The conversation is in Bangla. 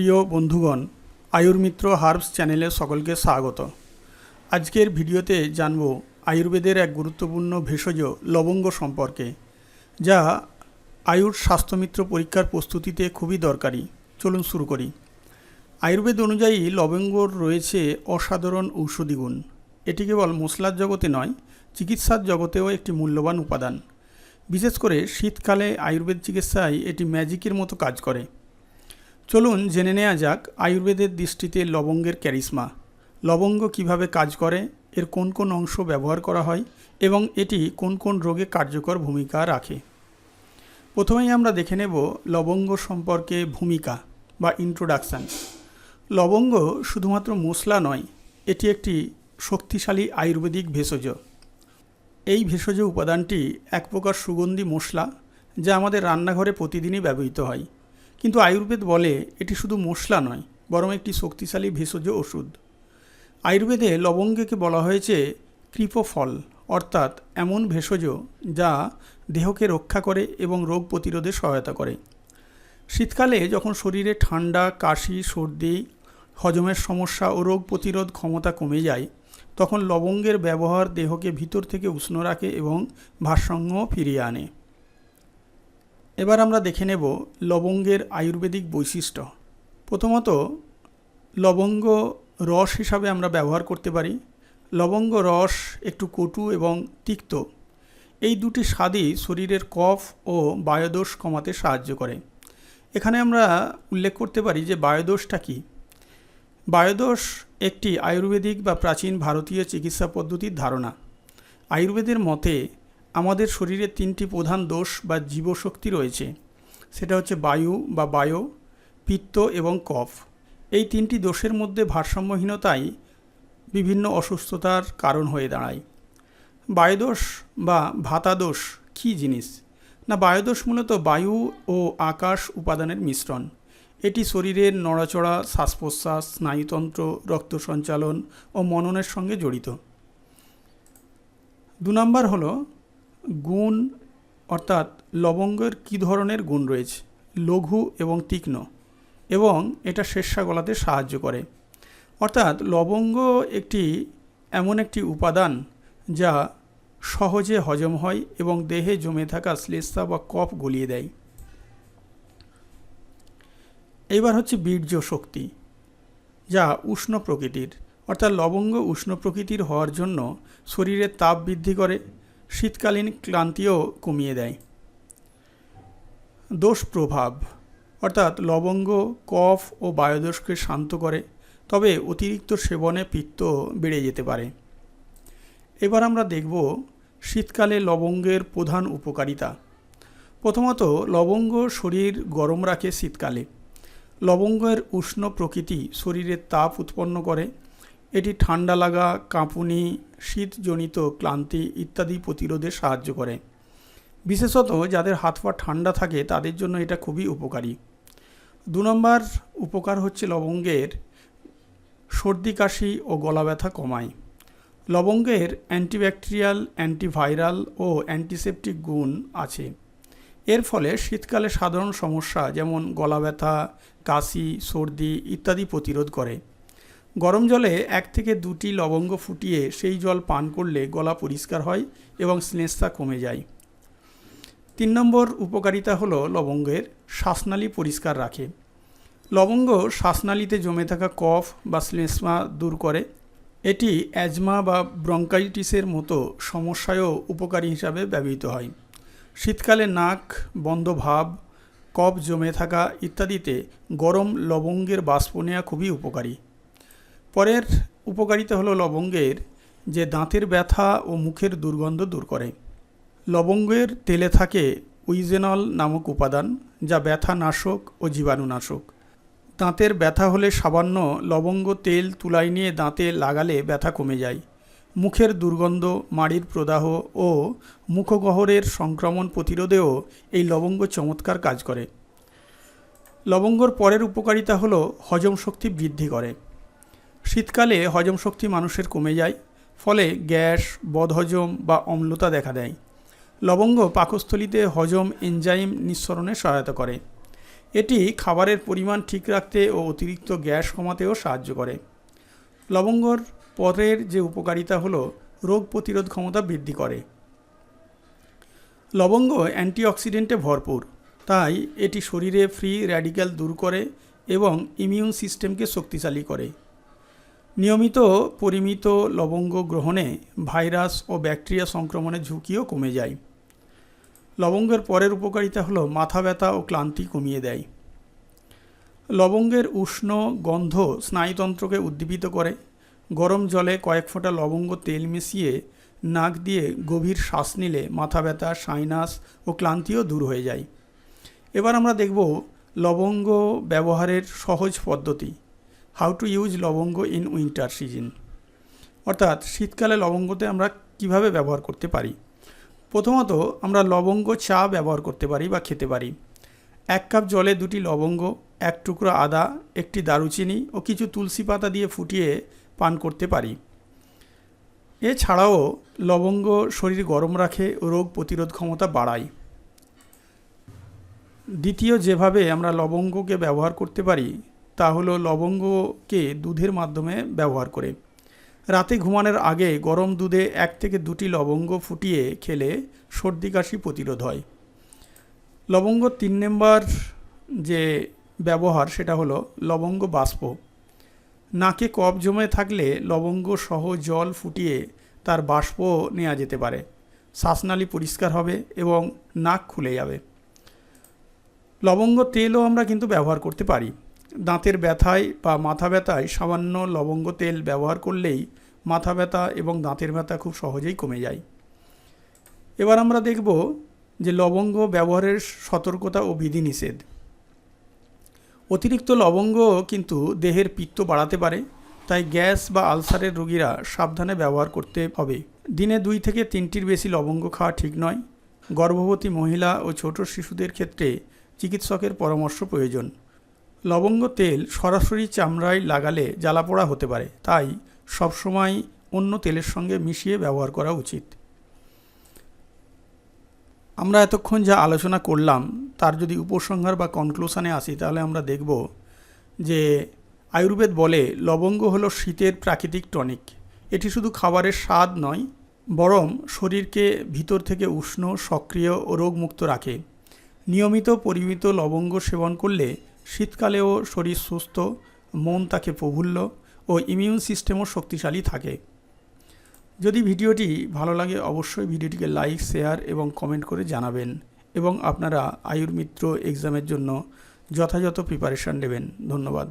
প্রিয় বন্ধুগণ, আয়ুর্মিত্র হার্বস চ্যানেলে সকলকে স্বাগত। আজকের ভিডিওতে জানব আয়ুর্বেদের এক গুরুত্বপূর্ণ ভেষজ লবঙ্গ সম্পর্কে, যা আয়ুর স্বাস্থ্যমিত্র পরীক্ষার প্রস্তুতিতে খুবই দরকারি। চলুন শুরু করি। আয়ুর্বেদ অনুযায়ী লবঙ্গর রয়েছে অসাধারণ ঔষধি গুণ। এটি কেবল মশলার জগতে নয়, চিকিৎসার জগতেও একটি মূল্যবান উপাদান। বিশেষ করে শীতকালে আয়ুর্বেদ চিকিৎসায় এটি ম্যাজিকের মতো কাজ করে। চলুন জেনে নেওয়া যাক আয়ুর্বেদের দৃষ্টিতে লবঙ্গের ক্যারিসমা লবঙ্গ কীভাবে কাজ করে, এর কোন কোন অংশ ব্যবহার করা হয় এবং এটি কোন কোন রোগে কার্যকর ভূমিকা রাখে। প্রথমেই আমরা দেখে নেব লবঙ্গ সম্পর্কে ভূমিকা বা ইন্ট্রোডাকশান লবঙ্গ শুধুমাত্র মশলা নয়, এটি একটি শক্তিশালী আয়ুর্বেদিক ভেষজ। এই ভেষজ উপাদানটি এক প্রকার সুগন্ধি মশলা যা আমাদের রান্নাঘরে প্রতিদিনই ব্যবহৃত হয়। কিন্তু আয়ুর্বেদ বলে এটি শুধু মশলা নয়, বরং একটি শক্তিশালী ভেষজ ওষুধ। আয়ুর্বেদে লবঙ্গকে বলা হয়েছে কৃপফল, অর্থাৎ এমন ভেষজ যা দেহকে রক্ষা করে এবং রোগ প্রতিরোধে সহায়তা করে। শীতকালে যখন শরীরে ঠান্ডা, কাশি, সর্দি, হজমের সমস্যা ও রোগ প্রতিরোধ ক্ষমতা কমে যায়, তখন লবঙ্গের ব্যবহার দেহকে ভিতর থেকে উষ্ণ রাখে এবং ভারসাম্য ফিরিয়ে আনে। এবার আমরা দেখে নেব লবঙ্গের আয়ুর্বেদিক বৈশিষ্ট্য। প্রথমত, লবঙ্গ রস হিসাবে আমরা ব্যবহার করতে পারি। লবঙ্গ রস একটু কটু এবং তিক্ত। এই দুটি স্বাদই শরীরের কফ ও বায়োদোষ কমাতে সাহায্য করে। এখানে আমরা উল্লেখ করতে পারি যে বায়োদোষটা কী। বায়োদোষ একটি আয়ুর্বেদিক বা প্রাচীন ভারতীয় চিকিৎসা পদ্ধতির ধারণা। আয়ুর্বেদের মতে আমাদের শরীরে তিনটি প্রধান দোষ বা জীবশক্তি রয়েছে। সেটা হচ্ছে বায়ু বা বায়ো, পিত্ত এবং কফ। এই তিনটি দোষের মধ্যে ভারসাম্যহীনতাই বিভিন্ন অসুস্থতার কারণ হয়ে দাঁড়ায়। বায়ুদোষ বা ভাতাদোষ কী জিনিস? না, বায়ুদোষ মূলত বায়ু ও আকাশ উপাদানের মিশ্রণ। এটি শরীরের নড়াচড়া শ্বাস প্রশ্বাস স্নায়ুতন্ত্র, রক্ত সঞ্চালন ও মননের সঙ্গে জড়িত। দু নম্বর হলো গুণ অর্থাৎ লবঙ্গের কী ধরনের গুণ রয়েছে? লঘু এবং তীক্ষ্ণ। এবং এটা শেষা গলাতে সাহায্য করে। অর্থাৎ লবঙ্গ একটি এমন একটি উপাদান যা সহজে হজম হয় এবং দেহে জমে থাকা শ্লেষা বা কফ গলিয়ে দেয়। এইবার হচ্ছে বীর্য শক্তি, যা উষ্ণ প্রকৃতির। অর্থাৎ লবঙ্গ উষ্ণ প্রকৃতির হওয়ার জন্য শরীরের তাপ বৃদ্ধি করে শীতকালীন ক্লান্তিও কমিয়ে দেয়। দোষ প্রভাব, অর্থাৎ লবঙ্গ, কফ ও বায়ুদোষকে শান্ত করে, তবে অতিরিক্ত সেবনে পিত্ত বেড়ে যেতে পারে। এবার আমরা দেখব শীতকালে লবঙ্গের প্রধান উপকারিতা। প্রথমত, লবঙ্গ শরীর গরম রাখে শীতকালে। লবঙ্গের উষ্ণ প্রকৃতি শরীরের তাপ উৎপন্ন করে এটি ঠান্ডা লাগা, কাঁপুনি, শীতজনিত ক্লান্তি ইত্যাদি প্রতিরোধে সাহায্য করে। বিশেষত যাদের হাত পা ঠান্ডা থাকে, তাদের জন্য এটা খুবই উপকারী। দু নম্বর উপকার হচ্ছে লবঙ্গের সর্দি, কাশি ও গলা ব্যথা কমায়। লবঙ্গের অ্যান্টিব্যাকটেরিয়াল, অ্যান্টিভাইরাল ও অ্যান্টিসেপটিক গুণ আছে। এর ফলে শীতকালে সাধারণ সমস্যা যেমন গলা ব্যথা, কাশি, সর্দি ইত্যাদি প্রতিরোধ করে। গরম জলে এক থেকে দুটি লবঙ্গ ফুটিয়ে সেই জল পান করলে গলা পরিষ্কার হয় এবং স্নেসা কমে যায়। তিন নম্বর উপকারিতা হলো লবঙ্গের শ্বাসনালী পরিষ্কার রাখে। লবঙ্গ শ্বাসনালীতে জমে থাকা কফ বা শ্লেষ্মা দূর করে। এটি অ্যাজমা বা ব্রঙ্কাইটিসের মতো সমস্যায়ও উপকারী হিসাবে ব্যবহৃত হয়। শীতকালে নাক, বন্ধ ভাব, কফ জমে থাকা ইত্যাদিতে গরম লবঙ্গের বাষ্প নেওয়া খুবই উপকারী। পরের উপকারিতা হলো লবঙ্গের যে দাঁতের ব্যথা ও মুখের দুর্গন্ধ দূর করে। লবঙ্গের তেলে থাকে উইজেনল নামক উপাদান যা ব্যথা নাশক ও জীবাণুনাশক। দাঁতের ব্যথা হলে সামান্য লবঙ্গ তেল তুলাই নিয়ে দাঁতে লাগালে ব্যথা কমে যায়। মুখের দুর্গন্ধ, মাড়ির প্রদাহ ও মুখগহ্বরের সংক্রমণ প্রতিরোধেও এই লবঙ্গ চমৎকার কাজ করে। লবঙ্গর পরের উপকারিতা হলো হজম শক্তি বৃদ্ধি করে। শীতকালে হজম শক্তি মানুষের কমে যায়, ফলে গ্যাস, বদহজম বা অম্লতা দেখা দেয়। লবঙ্গ পাকস্থলিতে হজম এনজাইম নিঃসরণে সহায়তা করে। এটি খাবারের পরিমাণ ঠিক রাখতে ও অতিরিক্ত গ্যাস কমাতেও সাহায্য করে। লবঙ্গর পরের যে উপকারিতা হলো রোগ প্রতিরোধ ক্ষমতা বৃদ্ধি করে। লবঙ্গ অ্যান্টিঅক্সিডেন্টে ভরপুর, তাই এটি শরীরে ফ্রি র্যাডিক্যাল দূর করে এবং ইমিউন সিস্টেমকে শক্তিশালী করে। নিয়মিত পরিমিত লবঙ্গ গ্রহণে ভাইরাস ও ব্যাকটেরিয়া সংক্রমণের ঝুঁকিও কমে যায়। লবঙ্গের পরের উপকারিতা হলো মাথা ব্যথা ও ক্লান্তি কমিয়ে দেয়। লবঙ্গের উষ্ণ গন্ধ স্নায়ুতন্ত্রকে উদ্দীপিত করে। গরম জলে কয়েক ফোঁটা লবঙ্গ তেল মিশিয়ে নাক দিয়ে গভীর শ্বাস নিলে মাথা ব্যথা, সাইনাস ও ক্লান্তিও দূর হয়ে যায়। এবার আমরা দেখব লবঙ্গ ব্যবহারের সহজ পদ্ধতি। How to use labanga in winter season অর্থাৎ শীতকালে লবঙ্গতে আমরা কীভাবে ব্যবহার করতে পারি? প্রথমত আমরা লবঙ্গ চা ব্যবহার করতে পারি বা খেতে পারি। এক কাপ জলে দুটি লবঙ্গ এক টুকরো আদা, একটি দারুচিনি ও কিছু তুলসী পাতা দিয়ে ফুটিয়ে পান করতে পারি। এছাড়াও লবঙ্গ শরীর গরম রাখে রোগ প্রতিরোধ ক্ষমতা বাড়ায়। দ্বিতীয় যেভাবে আমরা লবঙ্গকে ব্যবহার করতে পারি তা হলো লবঙ্গকে দুধের মাধ্যমে ব্যবহার করে। রাতে ঘুমানোর আগে গরম দুধে এক থেকে দুটি লবঙ্গ ফুটিয়ে খেলে সর্দি কাশি প্রতিরোধ হয়। লবঙ্গ তিন নম্বর যে ব্যবহার সেটা হলো লবঙ্গ বাষ্প। নাকে কফ জমে থাকলে লবঙ্গ সহ জল ফুটিয়ে তার বাষ্প নেওয়া যেতে পারে। শ্বাসনালী পরিষ্কার হবে এবং নাক খুলে যাবে। লবঙ্গ তেলও আমরা কিন্তু ব্যবহার করতে পারি। দাঁতের ব্যথায় বা মাথা ব্যথায় সামান্য লবঙ্গ তেল ব্যবহার করলেই মাথা ব্যথা এবং দাঁতের ব্যথা খুব সহজেই কমে যায়। এবার আমরা দেখব যে লবঙ্গ ব্যবহারের সতর্কতা ও বিধিনিষেধ। অতিরিক্ত লবঙ্গ কিন্তু দেহের পিত্ত বাড়াতে পারে, তাই গ্যাস বা আলসারের রোগীরা সাবধানে ব্যবহার করতে হবে। দিনে দুই থেকে তিনটির বেশি লবঙ্গ খাওয়া ঠিক নয়। গর্ভবতী মহিলা ও ছোট শিশুদের ক্ষেত্রে চিকিৎসকের পরামর্শ প্রয়োজন। লবঙ্গ তেল সরাসরি চামড়ায় লাগালে জ্বালাপোড়া হতে পারে। তাই সবসময় অন্য তেলের সঙ্গে মিশিয়ে ব্যবহার করা উচিত। আমরা এতক্ষণ যা আলোচনা করলাম, তার যদি উপসংহার বা কনক্লুশনে আসি, তাহলে আমরা দেখব যে আয়ুর্বেদ বলে লবঙ্গ হলো শীতের প্রাকৃতিক টনিক এটি শুধু খাবারের স্বাদ নয়, বরং শরীরকে ভিতর থেকে উষ্ণ, সক্রিয় ও রোগমুক্ত রাখে। নিয়মিত পরিমিত লবঙ্গ সেবন করলে শীতকালেও শরীর সুস্থ, মন তাকে প্রফুল্ল ও ইমিউন সিস্টেমও শক্তিশালী থাকে। যদি ভিডিওটি ভালো লাগে, অবশ্যই ভিডিওটিকে লাইক শেয়ার এবং কমেন্ট করে জানাবেন এবং আপনারা আয়ুর্মিত্র এক্সামের জন্য যথাযথ প্রিপারেশান নেবেন। ধন্যবাদ।